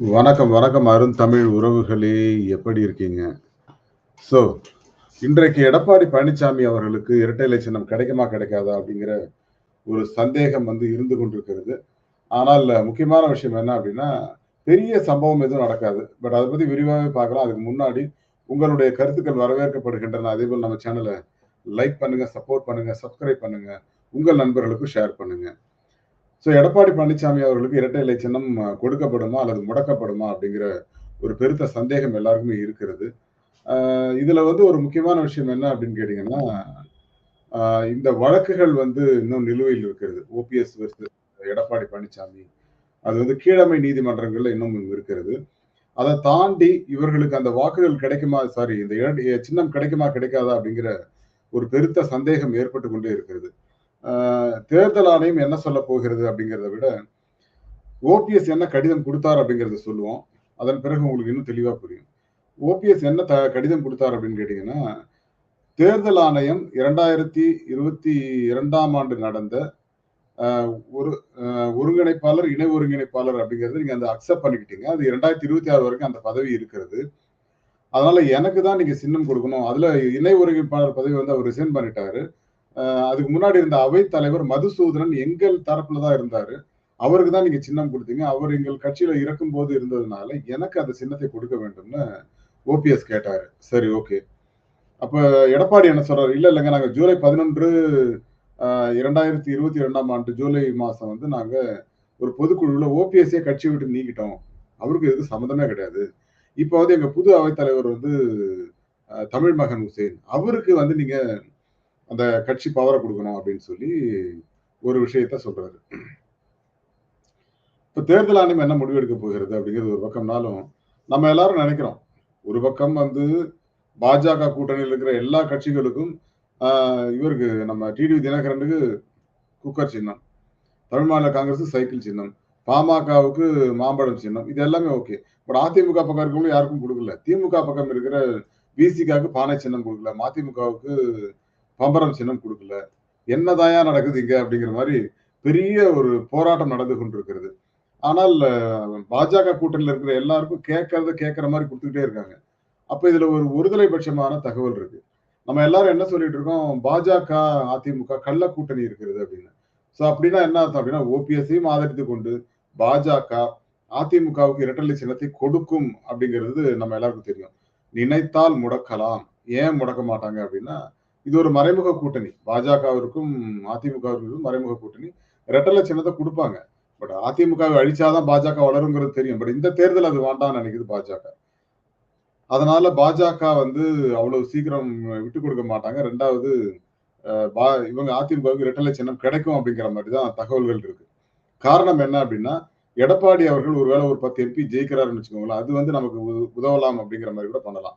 வணக்கம், வணக்கம் அருந்தமிழ் உறவுகளே! எப்படி இருக்கீங்க? ஸோ, இன்றைக்கு எடப்பாடி பழனிசாமி அவர்களுக்கு இரட்டை இலை கிடைக்குமா, கிடைக்காதா? அப்படிங்கிற ஒரு சந்தேகம் வந்து இருந்து கொண்டிருக்கிறது. ஆனால் முக்கியமான விஷயம் என்ன அப்படின்னா, பெரிய சம்பவம் எதுவும் நடக்காது. பட் அதை பற்றி விரிவாகவே பார்க்கலாம். அதுக்கு முன்னாடி உங்களுடைய கருத்துக்கள் வரவேற்கப்படுகின்றன. அதேபோல நம்ம சேனலை லைக் பண்ணுங்க, சப்போர்ட் பண்ணுங்க, சப்ஸ்கிரைப் பண்ணுங்க. உங்கள் நண்பர்களுக்கும் ஷேர் பண்ணுங்க. ஸோ எடப்பாடி பழனிசாமி அவர்களுக்கு இரட்டை இலை சின்னம் கொடுக்கப்படுமா அல்லது முடக்கப்படுமா? அப்படிங்கிற ஒரு பெருத்த சந்தேகம் எல்லாருக்குமே இருக்கிறது. இதுல வந்து ஒரு முக்கியமான விஷயம் என்ன அப்படின்னு கேட்டீங்கன்னா, இந்த வழக்குகள் வந்து இன்னும் நிலுவையில் இருக்கிறது. OPS versus Edappadi Palaniswami. அது வந்து கீழமை நீதிமன்றங்கள்ல இன்னும் இருக்கிறது. அதை தாண்டி இவர்களுக்கு அந்த வாக்குகள் கிடைக்குமா சாரி இந்த சின்னம் கிடைக்குமா, கிடைக்காதா? அப்படிங்கிற ஒரு பெருத்த சந்தேகம் ஏற்பட்டு கொண்டே இருக்கிறது. தேர்தல் ஆணையம் என்ன சொல்ல போகிறது அப்படிங்கிறத விட, ஓபிஎஸ் என்ன கடிதம் கொடுத்தார் அப்படிங்கிறத சொல்லுவோம். அதன் பிறகு உங்களுக்கு இன்னும் தெளிவாக புரியும். ஓபிஎஸ் என்ன த கடிதம் கொடுத்தார் அப்படின்னு கேட்டிங்கன்னா தேர்தல் ஆணையம் 2022ஆம் ஆண்டு நடந்த ஒரு ஒருங்கிணைப்பாளர், இணை ஒருங்கிணைப்பாளர் அப்படிங்கிறத நீங்க அந்த அக்செப்ட் பண்ணிக்கிட்டீங்க. அது 2026 வரைக்கும் அந்த பதவி இருக்கிறது. அதனால எனக்கு தான் நீங்க சின்னம் கொடுக்கணும் அதுல இணை ஒருங்கிணைப்பாளர் பதவி வந்து அவர் ரிசைன் பண்ணிட்டாரு. அதுக்கு முன்னாடி இருந்த அவை தலைவர் மதுசூதனன் எங்கள் தரப்புல தான் இருந்தாரு. அவருக்கு தான் நீங்க சின்னம் கொடுத்தீங்க அவர் எங்கள் கட்சியில இருக்கும்போது இருந்ததுனால, எனக்கு அந்த சின்னத்தை கொடுக்க வேண்டும்னு ஓபிஎஸ் கேட்டாரு. சரி ஓகே. அப்ப எடப்பாடி என்ன சொல்றாரு, இல்ல இல்லைங்க நாங்க ஜூலை பதினொன்று இரண்டாயிரத்தி இருபத்தி இரண்டாம் ஆண்டு ஜூலை மாசம் வந்து நாங்க ஒரு பொதுக்குழுல ஓபிஎஸ்ஸே கட்சி விட்டு நீக்கிட்டோம். அவருக்கு இதுக்கு சம்மந்தமே கிடையாது. இப்போ வந்து எங்க புது அவைத்தலைவர் வந்து தமிழ் மகன் உசேன். அவருக்கு வந்து நீங்க அந்த கட்சி பவரை கொடுக்கணும் அப்படின்னு சொல்லி ஒரு விஷயத்த சொல்றாரு. இப்ப தேர்தல் ஆணையம் என்ன முடிவெடுக்க போகிறது அப்படிங்கிறது ஒரு பக்கம்னாலும், நம்ம எல்லாரும் நினைக்கிறோம் ஒரு பக்கம் வந்து பாஜக கூட்டணியில் இருக்கிற எல்லா கட்சிகளுக்கும் இவருக்கு நம்ம டிடிவி தினகரனுக்கு குக்கர் சின்னம். தமிழ் மாநில காங்கிரஸ் சைக்கிள் சின்னம். பாமகவுக்கு மாம்பழம் சின்னம். இது எல்லாமே ஓகே. பட் அதிமுக பக்கம் இருக்கவங்களும் யாருக்கும் கொடுக்கல திமுக பக்கம் இருக்கிற விசிகாவுக்கு பானை சின்னம் கொடுக்கல மதிமுகவுக்கு பம்பரம் சின்னம் கொடுக்கல என்னதாயா நடக்குது இங்க அப்படிங்கிற மாதிரி பெரிய ஒரு போராட்டம் நடந்து கொண்டிருக்கிறது. ஆனால் பாஜக கூட்டணியில் இருக்கிற எல்லாருக்கும் கேட்கறத கேட்கற மாதிரி கொடுத்துக்கிட்டே இருக்காங்க. அப்ப இதுல ஒரு ஒருதலை பட்சமான தகவல் இருக்கு. நம்ம எல்லாரும் என்ன சொல்லிட்டு இருக்கோம், பாஜக, அதிமுக கள்ள கூட்டணி இருக்கிறது அப்படின்னு. ஸோ அப்படின்னா என்ன அர்த்தம் அப்படின்னா, ஓபிஎஸ்ஸையும் ஆதரித்து கொண்டு பாஜக, அதிமுகவுக்கு இரட்டலை சின்னத்தை கொடுக்கும் அப்படிங்கிறது நம்ம எல்லாருக்கும் தெரியும். நினைத்தால் முடக்கலாம். ஏன் முடக்க மாட்டாங்க அப்படின்னா, இது ஒரு மறைமுக கூட்டணி. பாஜகவிற்கும், அதிமுகவிற்கும் மறைமுக கூட்டணி. ரெட்டல சின்னத்தை கொடுப்பாங்க பட் அதிமுகவை அழிச்சாதான் பாஜக வளருங்கிறது தெரியும். பட் இந்த தேர்தல் அது வேண்டாம்னு நினைக்குது பாஜக. அதனால பாஜக வந்து அவ்வளவு சீக்கிரம் விட்டு கொடுக்க மாட்டாங்க. ரெண்டாவது பா இவங்க அதிமுகவுக்கு ரெட்டல சின்னம் கிடைக்கும் அப்படிங்கிற மாதிரி தான் தகவல்கள் இருக்கு. காரணம் என்ன அப்படின்னா, எடப்பாடி அவர்கள் ஒருவேளை ஒரு 10 எம்பி ஜெயிக்கிறாருன்னு வச்சுக்கோங்களேன், அது வந்து நமக்கு உ உதவலாம் அப்படிங்கிற மாதிரி கூட பண்ணலாம்.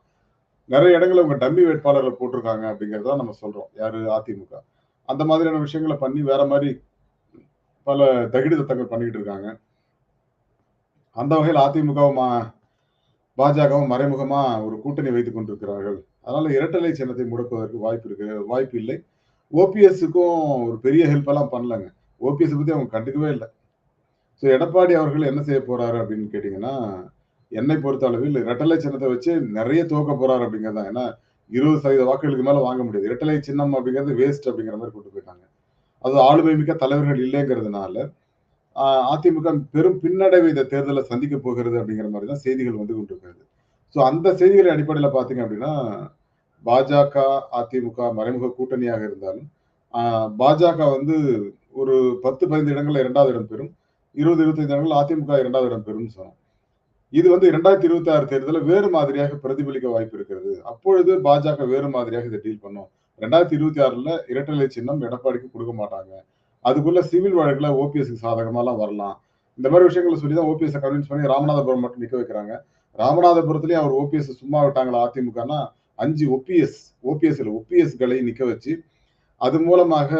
நிறைய இடங்கள்ல உங்க டம்மி வேட்பாளர்களை போட்டிருக்காங்க அப்படிங்கிறத தான் நம்ம சொல்றோம். யாரு அதிமுக. அந்த மாதிரியான விஷயங்களை பண்ணி வேற மாதிரி பல தகிடு தத்தங்கள் பண்ணிக்கிட்டு இருக்காங்க. அந்த வகையில் அதிமுகவும், பாஜகவும் மறைமுகமா ஒரு கூட்டணி வைத்துக் கொண்டிருக்கிறார்கள். அதனால இரட்டலை சின்னத்தை முடக்குவதற்கு வாய்ப்பு இருக்கு வாய்ப்பு இல்லை. ஓபிஎஸ்ஸுக்கும் ஒரு பெரிய ஹெல்ப் எல்லாம் பண்ணலங்க. ஓபிஎஸ் பத்தி அவங்க கண்டுக்கவே இல்லை ஸோ எடப்பாடி அவர்கள் என்ன செய்ய போறாரு அப்படின்னு கேட்டீங்கன்னா, என்னை பொறுத்த அளவில் இரட்டலை சின்னத்தை வச்சு நிறைய துவக்க போறாரு அப்படிங்கிறது தான். ஏன்னா 20% வாக்குகளுக்கு மேல வாங்க முடியாது. இரட்டலை சின்னம் அப்படிங்கிறது வேஸ்ட் அப்படிங்கிற மாதிரி கொண்டு போயிட்டாங்க. அது ஆளுமை மிக்க தலைவர்கள் இல்லைங்கிறதுனால, அதிமுக பெரும் பின்னடைவை இந்த தேர்தலை சந்திக்க போகிறது அப்படிங்கிற மாதிரி தான் செய்திகள் வந்து கொண்டிருக்கிறது. ஸோ அந்த செய்திகளின் அடிப்படையில் பார்த்தீங்க அப்படின்னா, பாஜக, அதிமுக மறைமுக கூட்டணியாக இருந்தாலும், பாஜக வந்து ஒரு 10, 15 இடங்கள்ல இரண்டாவது இடம் பெறும். 20, 25 இடங்கள் அதிமுக இரண்டாவது இடம் பெறும்னு சொன்னோம். இது வந்து ரெண்டாயிரத்தி இருபத்தி ஆறு தேர்தலில் வேறு மாதிரியாக பிரதிபலிக்க வாய்ப்பு இருக்கிறது. அப்பொழுது பாஜக வேறு மாதிரியாக இதை டீல் பண்ணும். ரெண்டாயிரத்தி இருபத்தி ஆறுல இரட்டலை சின்னம் எடப்பாடிக்கு கொடுக்க மாட்டாங்க. அதுக்குள்ள சிவில் வழக்குல ஓபிஎஸ்க்கு சாதகமாலாம் வரலாம். இந்த மாதிரி விஷயங்களை சொல்லி தான் ஓபிஎஸ் கன்வின்ஸ் பண்ணி ராமநாதபுரம் மட்டும் நிக்க வைக்கிறாங்க. ராமநாதபுரத்துலயும் அவர் ஓபிஎஸ் சும்மா விட்டாங்களா அதிமுகனா அஞ்சு ஒபிஎஸ் ஓபிஎஸ் இல்ல ஒபிஎஸ்களை நிக்க வச்சு, அது மூலமாக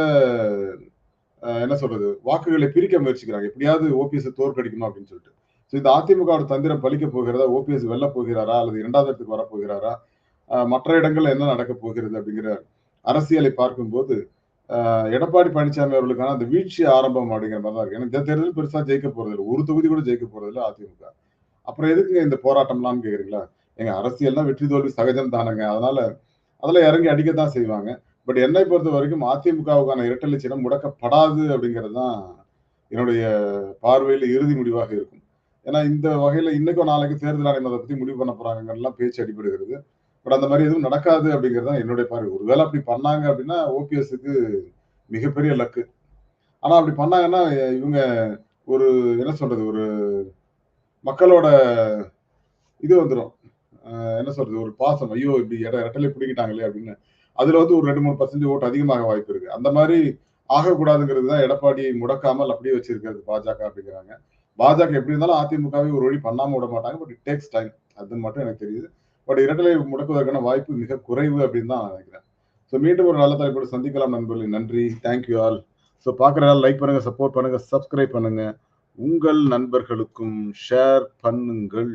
என்ன சொல்றது, வாக்குகளை பிரிக்க முயற்சிக்கிறாங்க. எப்படியாவது ஓபிஎஸ் தோற்கடிக்கணும் அப்படின்னு சொல்லிட்டு. ஸோ இந்த அதிமுகவோட தந்திரம் பலிக்க போகிறதா? ஓபிஎஸ் வெல்ல போகிறாரா? அல்லது இரண்டாவது இடத்துக்கு வரப்போகிறாரா? மற்ற இடங்கள்ல என்ன நடக்கப் போகிறது அப்படிங்கிற அரசியலை பார்க்கும்போது, எடப்பாடி பழனிசாமி அவர்களுக்கான அந்த வீழ்ச்சி ஆரம்பம் அப்படிங்கிற மாதிரி தான் இருக்கு. ஏன்னா இந்த தேர்தல் பெருசா ஜெயிக்க போறதில்ல. ஒரு தொகுதி கூட ஜெயிக்க போறதில்ல அதிமுக. அப்புறம் எதுக்குங்க இந்த போராட்டம்லாம்னு கேக்குறீங்களா எங்க அரசியல்னா வெற்றி தோல்வி சகஜம் தானங்க அதனால அதுல இறங்கி அடிக்கத்தான் செய்வாங்க பட் என்னை பொறுத்த வரைக்கும் அதிமுகவுக்கான இரட்டலை சின்னம் முடக்கப்படாது அப்படிங்கிறது தான் என்னுடைய பார்வையில் இறுதி முடிவாக இருக்கும் ஏன்னா இந்த வகையில இன்னைக்கும் நாளைக்கு தேர்தல் ஆணையம் அதை பத்தி முடிவு பண்ண போறாங்கலாம் பேச்சு அடிபடுகிறது. பட் அந்த மாதிரி எதுவும் நடக்காது அப்படிங்கிறது தான் என்னுடைய பார்வை. ஒருவேளை அப்படி பண்ணாங்க அப்படின்னா ஓபிஎஸ்க்கு மிகப்பெரிய லக்கு. ஆனா அப்படி பண்ணாங்கன்னா இவங்க ஒரு என்ன சொல்றது ஒரு மக்களோட இது வந்துடும் என்ன சொல்றது ஒரு பாசம். ஐயோ இப்படி இட இரட்டலை பிடிக்கிட்டாங்களே அப்படின்னு. அதுல வந்து ஒரு ரெண்டு மூணு பர்சன்டேஜ் ஓட்டு அதிகமாக வாய்ப்பு இருக்கு. அந்த மாதிரி ஆகக்கூடாதுங்கிறது தான் எடப்பாடி முடக்காமல் அப்படியே வச்சிருக்கிறது பாஜக அப்படிங்கிறாங்க. பாஜக எப்படி இருந்தாலும் அதிமுகவை ஒரு வழி பண்ணாம விட மாட்டாங்க பட் இட் டேக்ஸ் டைம் அதுன்னு மட்டும் எனக்கு தெரியுது. பட் இரட்டலை முடக்குவதற்கான வாய்ப்பு மிக குறைவு அப்படின்னு தான் நான் நினைக்கிறேன். ஸோ மீண்டும் ஒரு நல்ல தலைப்போடு சந்திக்கலாம் நண்பர்களே. நன்றி. தேங்க்யூ ஆல் ஸோ பார்க்குறதால லைக் பண்ணுங்க சப்போர்ட் பண்ணுங்க சப்ஸ்கிரைப் பண்ணுங்க. உங்கள் நண்பர்களுக்கும் ஷேர் பண்ணுங்கள்.